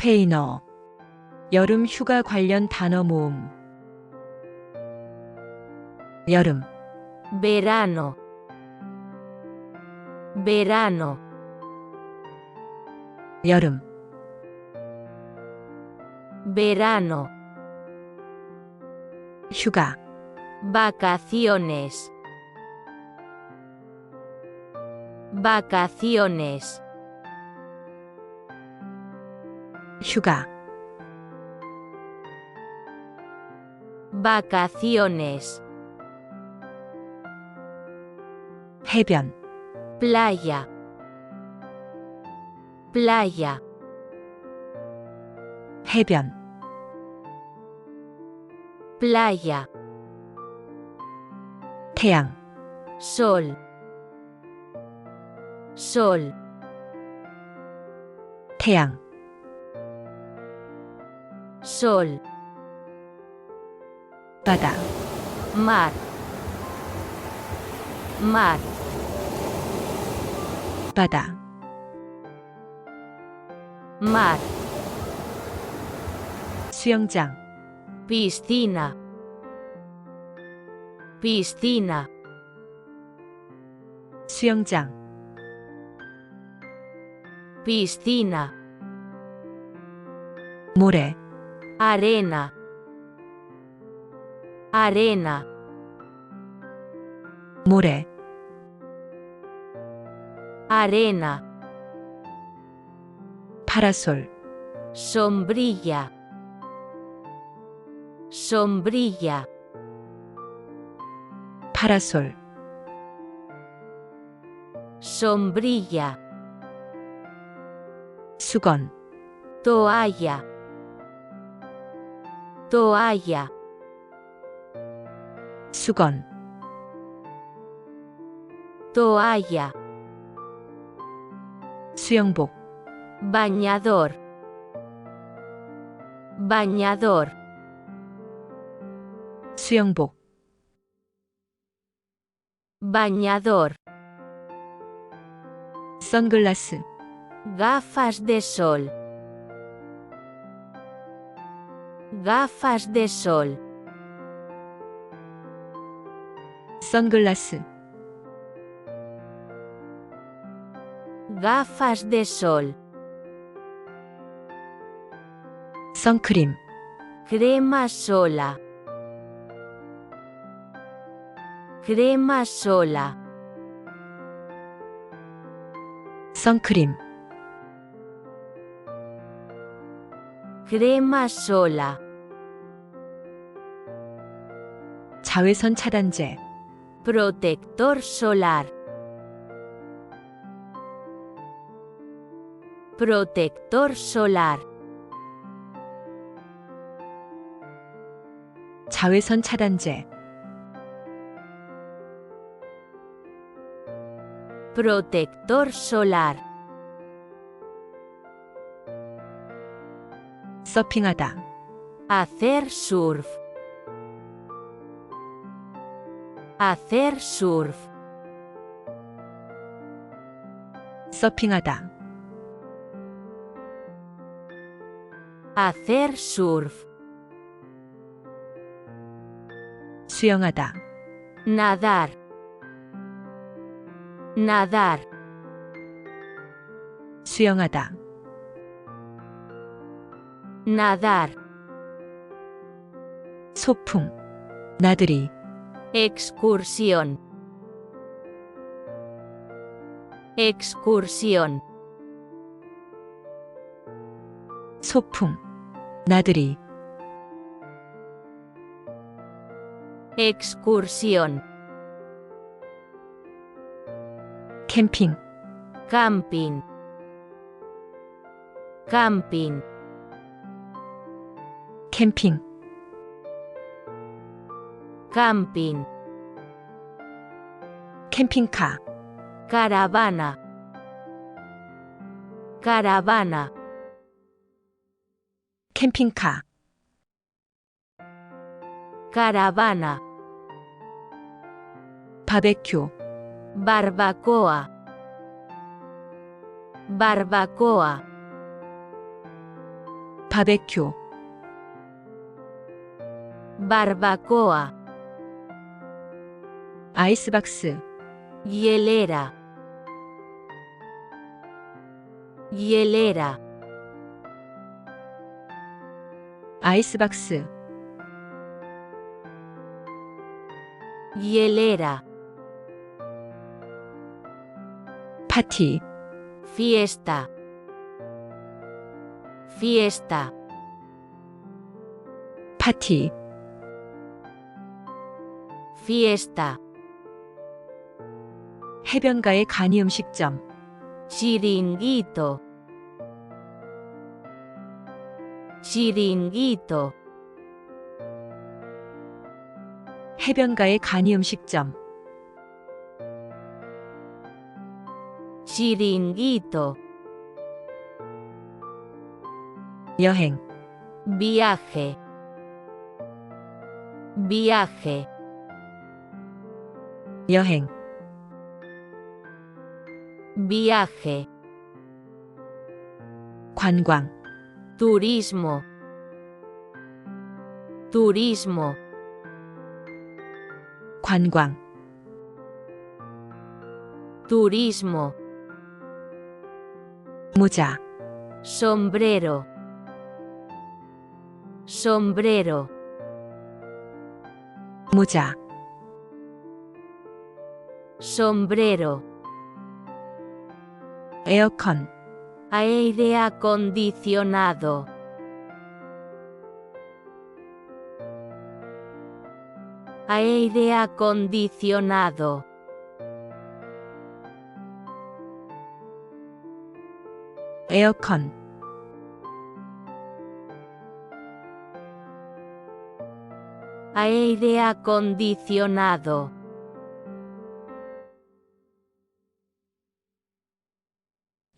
스페인어 여름 휴가 관련 단어 모음 여름 verano, verano, 여름 verano, 휴가 vacaciones, vacaciones, 휴가 vacaciones, 해변 playa, playa, 해변 playa, 태양 sol, sol, 태양 sol, 바다 mar, mar, 바다 mar, 수영장 piscina, piscina, 수영장 piscina, 모래 arena, arena, 모래 arena, 파라솔 sombrilla, sombrilla, 파라솔 sombrilla, 수건 toalla, toalla, 수건 toalla, 수영복 bañador, bañador, 수영복 bañador, 선글라스 gafas de sol, gafas de sol, 선글라스 gafas de sol, 선크림 crema sola, crema sola, 선크림 crema sola, 자외선 차단제 protector solar, protector solar, 자외선 차단제 protector solar, 서핑하다 hacer surf, hacer surf, 서핑하다 hacer surf, 수영하다 nadar, nadar, 수영하다 nadar, 소풍 나들이 excursión, excursión, 소풍 나들이 excursión, 캠핑 camping, camping, 캠핑 camping, 캠핑카 caravana, caravana, 캠핑카 caravana, 바베큐 barbacoa, barbacoa, 바베큐, barbacoa, 아이스박스, hielera, hielera, 아이스박스, hielera, 파티, fiesta, fiesta, 파티, fiesta, 해변가의 간이 음식점, chiringuito, chiringuito, 해변가의 간이 음식점, chiringuito, 여행, viaje, viaje, 여행, viaje, 관광, turismo, turismo, 관광, turismo, 모자, sombrero, sombrero, 모자, sombrero, 에어컨, aire acondicionado, aire acondicionado, 에어컨, aire acondicionado,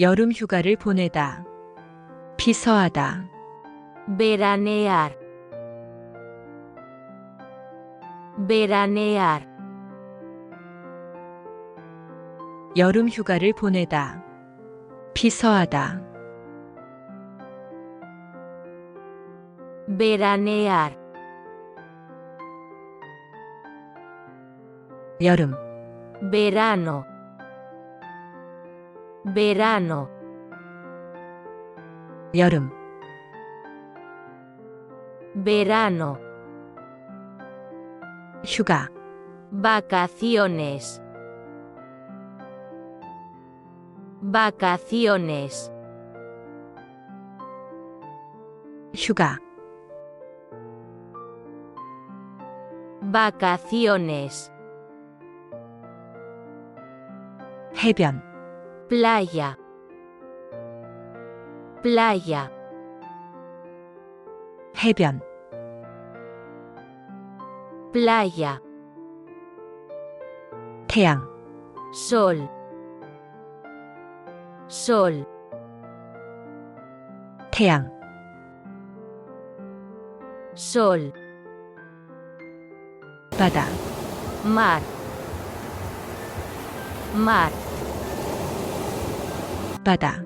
여름 휴가를 보내다, 피서하다, veranear, veranear, 여름 휴가를 보내다, 피서하다, veranear, 여름, verano, verano, 여름, verano, 휴가, vacaciones, vacaciones, 휴가, vacaciones, 해변, Playa, playa, 해변, playa, 태양, sol, sol, 태양, sol, 바다, mar, mar, 바다,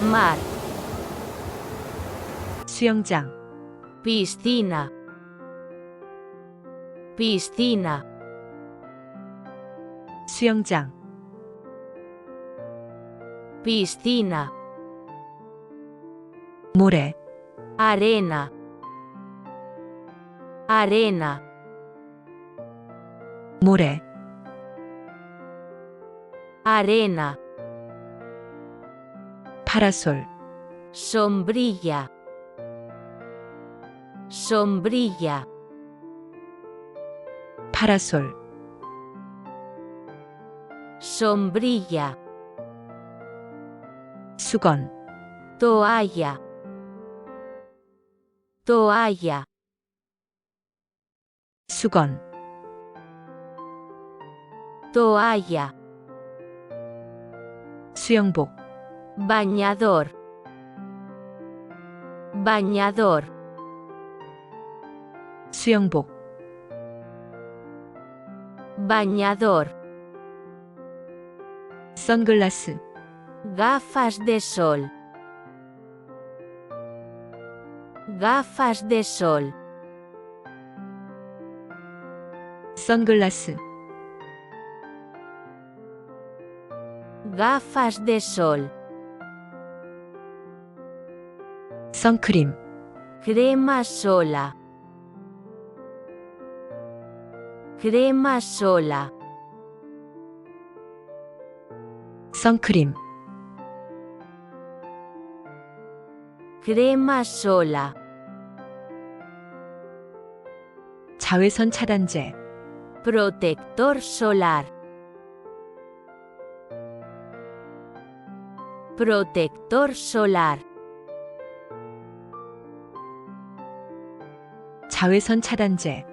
mar, 수영장, piscina, piscina, 수영장, piscina, 모래, arena, arena, 모래, arena, 파라솔, sombrilla, sombrilla, 파라솔, sombrilla, 수건, toalla, toalla, 수건, toalla, Seonbo. Bañador. Bañador. Seonbo. Bañador. Sunglasses. Gafas de sol. Gafas de sol. Sunglasses. Gafas de sol. 선크림, Crema sola. Crema sola. 선크림, Crema sola. 자외선 차단제, Protector solar. Protector solar. 자외선 차단제,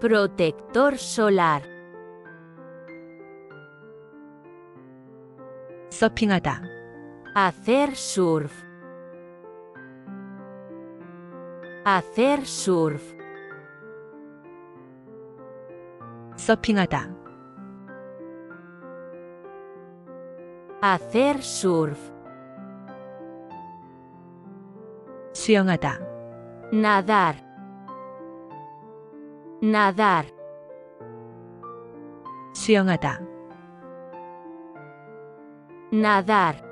Protector solar. 서핑하다, Hacer surf. Hacer surf. 서핑하다, Hacer surf. 수영하다, Nadar. Nadar. 수영하다, Nadar.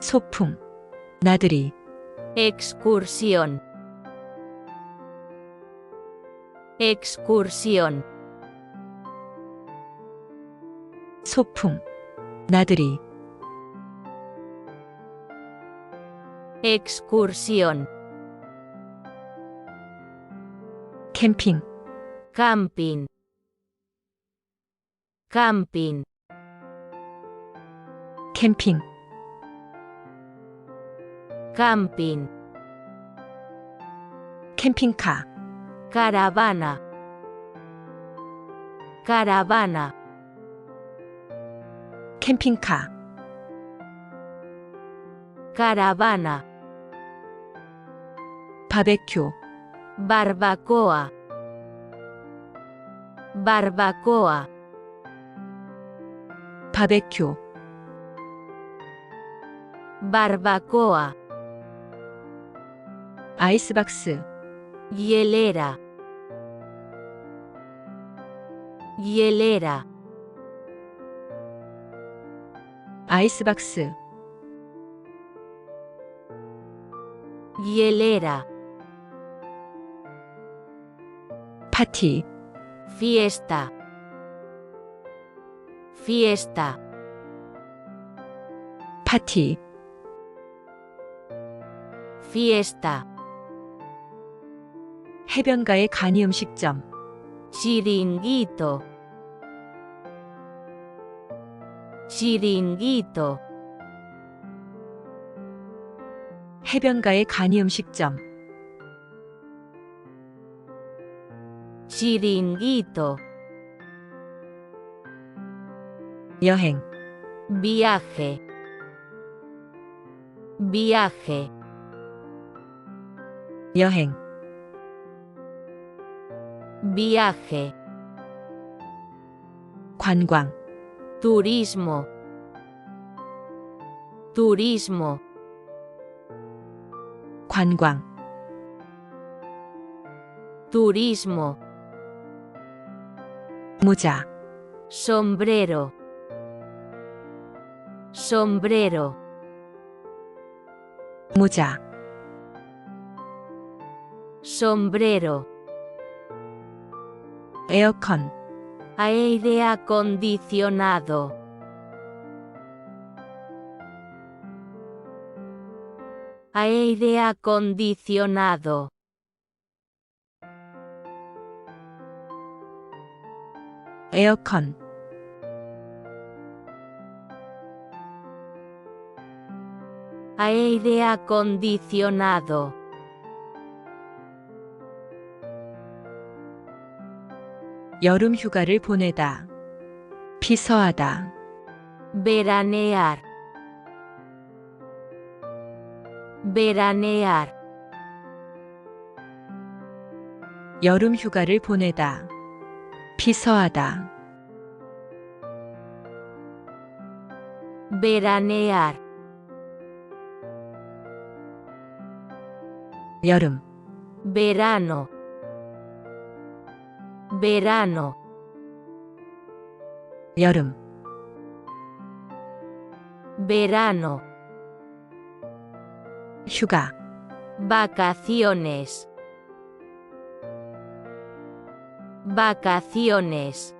소풍, 나들이, Excursión. Excursión. 소풍, 나들이, Excursión. 캠핑, Camping. Camping. 캠핑, Camping. 캠핑카, Caravana. Caravana. 캠핑카, Caravana. 바베큐, Barbacoa. Barbacoa. 바베큐, Barbacoa. 아이스박스, Hielera. Hielera. 아이스박스, Hielera. 파티, Fiesta. Fiesta. 파티, Fiesta. 해변가의 간이 음식점, Chiringuito. Chiringuito. 해변가의 간이 음식점, Chiringuito. 여행, Viaje. Viaje. 여행, Viaje. 관광, Turismo. Turismo. 관광, Turismo. 모자, Sombrero. Sombrero. 모자, Sombrero. 에어컨, Aire acondicionado. Aire acondicionado. 에어컨, Aire acondicionado. 여름 휴가를 보내다, 피서하다, Veranear. Veranear. 여름 휴가를 보내다, 피서하다, veranear, 여름, verano, verano, 여름, verano, 휴가, vacaciones, vacaciones,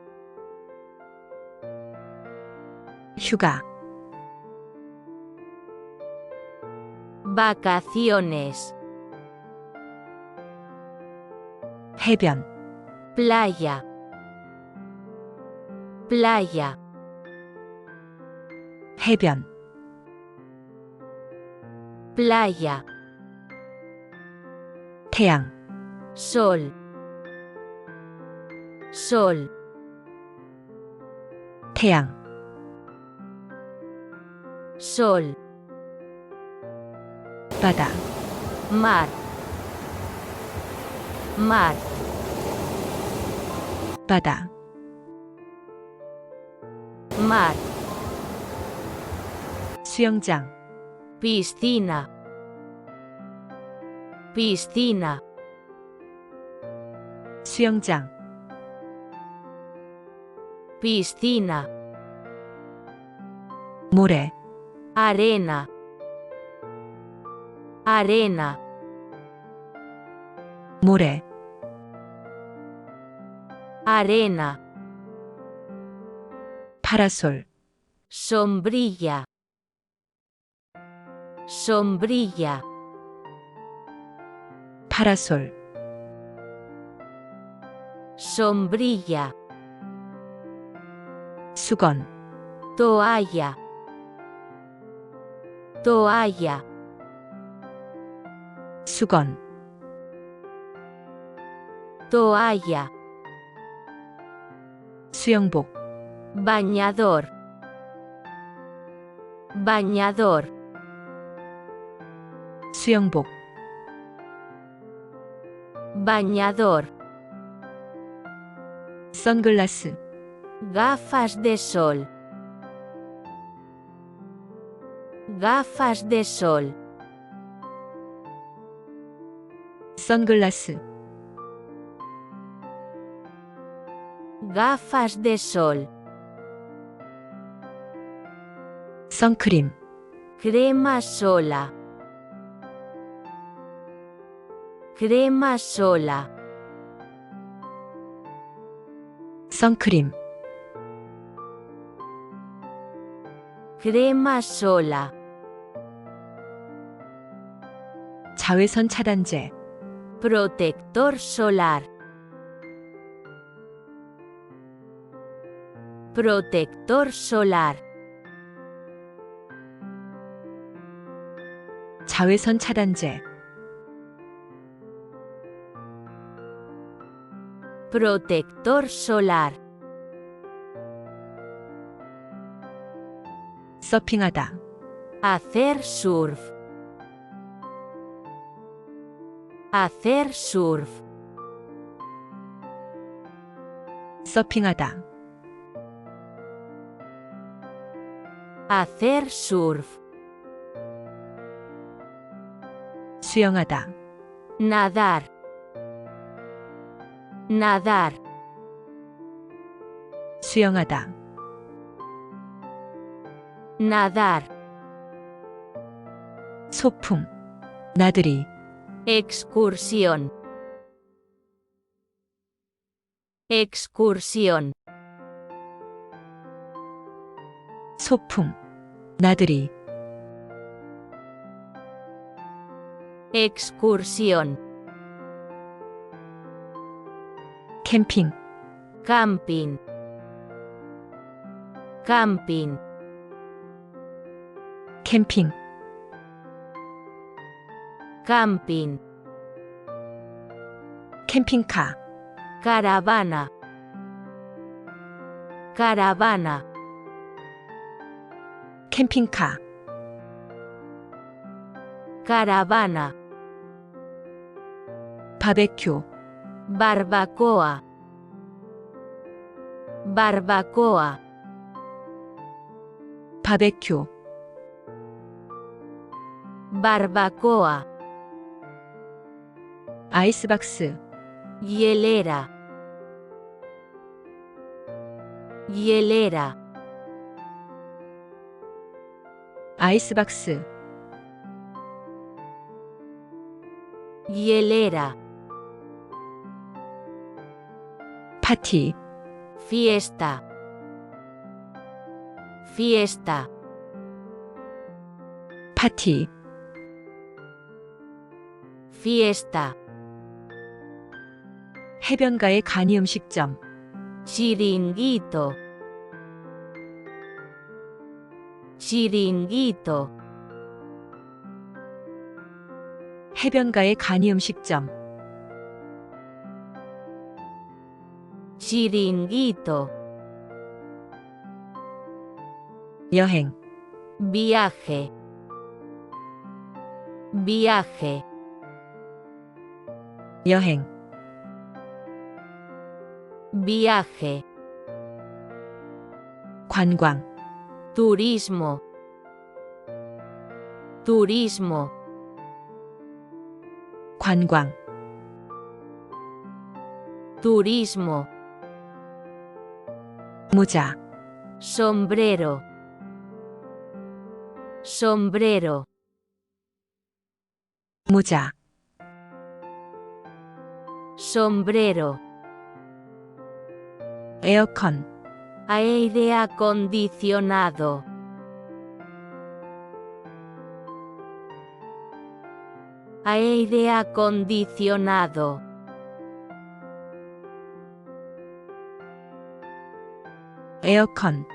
휴가, vacaciones, 해변, playa, playa, 해변, playa, 태양, sol, sol, 태양, sol, 바다, mar, mar, 바다, mar, 수영장, piscina, piscina, 수영장, piscina, 모래, arena, arena, 모래, arena, 파라솔, sombrilla, sombrilla, 파라솔, sombrilla, 수건, toalla, toalla, 수건, toalla, Seonbo. Bañador. Bañador. Seonbo. Bañador. Sunglass. Gafas de sol. Gafas de sol. Sunglass. gafas de sol, 선크림, crema sola, crema sola, 선크림, crema sola, 자외선 차단제, protector solar, Protector solar, 자외선 차단제, protector solar, 서핑하다, hacer surf, hacer surf, 서핑하다, hacer surf, 수영하다, nadar, nadar, 수영하다, nadar, 소풍, 나들이, excursión, excursión, 소풍, 나들이, excursión, 캠핑, camping, camping, 캠핑, camping, 캠핑카, caravana, caravana, 캠핑카, caravana, 바베큐, barbacoa, barbacoa, 바베큐, barbacoa, 아이스박스, hielera, hielera, 아이스박스, hielera, 파티, fiesta, fiesta, 파티, fiesta, 해변가의 간이 음식점, chiringuito, chiringuito, 해변가의 간이 음식점, chiringuito, 여행, viaje, viaje, 여행, viaje, 관광, turismo, turismo, 관광, turismo, 모자, sombrero, sombrero, 모자, sombrero, 에어컨, aire acondicionado. aire acondicionado. Aircon.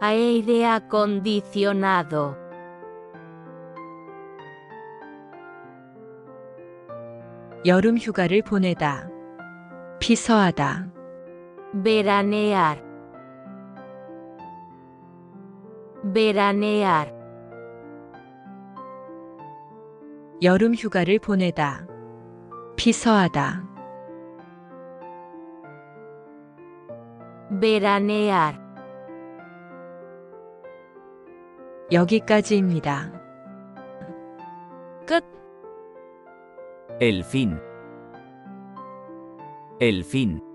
Aire acondicionado. 여름 휴가를 보내다, 피서하다, veranear, veranear, 여름 휴가를 보내다, 피서하다, veranear. 여기까지입니다. 끝. El fin. El fin.